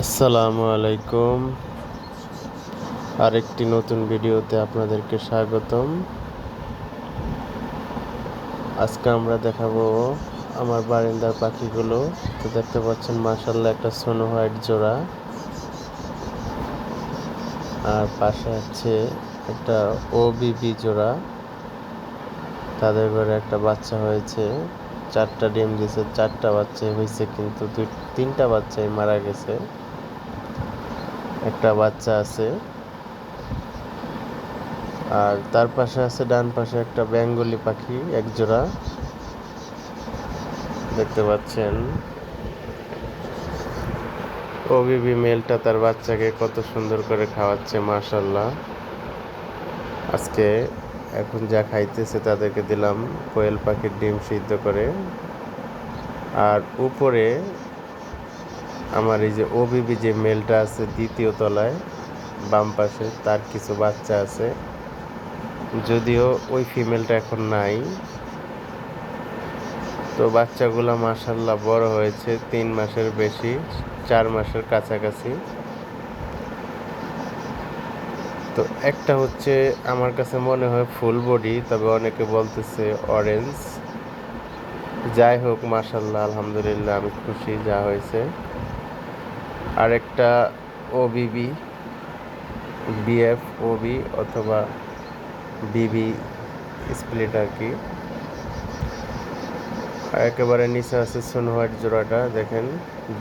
আসসালামু আলাইকুম। আরেকটি নতুন ভিডিওতে আপনাদেরকে স্বাগতম। আজকে আমরা দেখাবো আমার বারিন্দার পাখিগুলো। তো দেখতে পাচ্ছেন মার্শাল্লাহ একটা সোনো হোয়াইট জোড়া। আর পাশে আছে একটা ও বিবি জোড়া। তাদের ঘরে একটা বাচ্চা হয়েছে। চারটা ডিম দিয়েছে, চারটা বাচ্চা হয়েছে, কিন্তু দুই, তিনটা বাচ্চাই মারা গেছে। একটা বাচ্চা আছে। আর তার পাশে আছে, ডান পাশে একটা বেঙ্গলি পাখি এক জোড়া দেখতে পাচ্ছেন? ওবিবি মেলটা তার বাচ্চাকে কত সুন্দর করে খাওয়াচ্ছে মাশাল্লাহ আজকে এখন যা খাইতেছে তাদেরকে দিলাম কোয়েল পাখির ডিম সিদ্ধ করে। আর উপরে আমার এই যে ওবিবি যে মেলটা আছে দ্বিতীয় তলায়, বাম পাশে, তার কিছু বাচ্চা আছে। যদিও ওই ফিমেলটা এখন নাই। তো বাচ্চাগুলো মাসাল্লাহ বড় হয়েছে, তিন মাসের বেশি, চার মাসের কাছাকাছি। তো একটা হচ্ছে, আমার কাছে মনে হয় ফুল বডি তবে অনেকে বলতেছে অরেঞ্জ যাই হোক মাসাল্লাহ আলহামদুলিল্লাহ, আমি খুশি যা হয়েছে। আরেকটা ওবিবি বিএফ ওবি অথবা বিবি স্প্লিট আর কি। একেবারে নিচে আছে সোন হোয়াইট জোড়াটা, দেখেন,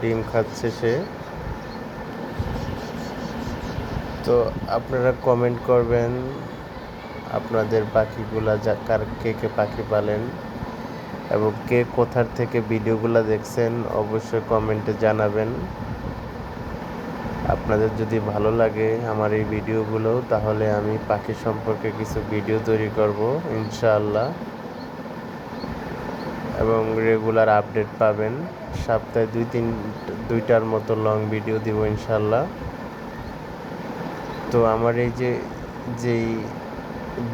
ডিম খাচ্ছে সে। তো আপনারা কমেন্ট করবেন, আপনাদের পাখিগুলা যা, কার কে কে পাখি পালেন এবং কে কোথার থেকে ভিডিওগুলো দেখছেন, অবশ্যই কমেন্টে জানাবেন। আপনাদের যদি ভালো লাগে আমার এই ভিডিওগুলো, তাহলে আমি পাখি সম্পর্কে কিছু ভিডিও তৈরি করব, ইনশাআল্লাহ। এবং রেগুলার আপডেট পাবেন। সপ্তাহে দুই তিন, দুইটার মতো লং ভিডিও দিব ইনশাল্লাহ তো আমার এই যে, যেই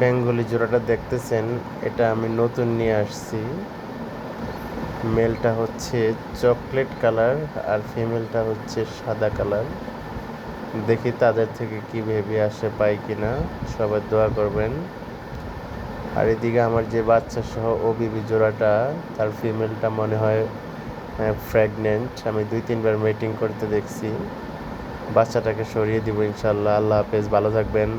বেঙ্গলি জোড়াটা দেখতেছেন, এটা আমি নতুন নিয়ে আসছি। মেলটা হচ্ছে চকলেট কালার আর ফিমেলটা হচ্ছে সাদা কালার দেখি তাদের থেকে কি ভেবে আসে পাই কিনা। সবাই দোয়া করবেন। আর এদিকে আমার যে বাচ্চা সহ ও বিবি জোড়াটা, তার ফিমেলটা মনে হয় প্রেগনেন্ট আমি দুই, তিনবার মিটিং করতে দেখছি। বাচ্চাটাকে সরিয়ে দিব ইনশাল্লাহ। আল্লাহ হাফেজ। ভালো থাকবেন।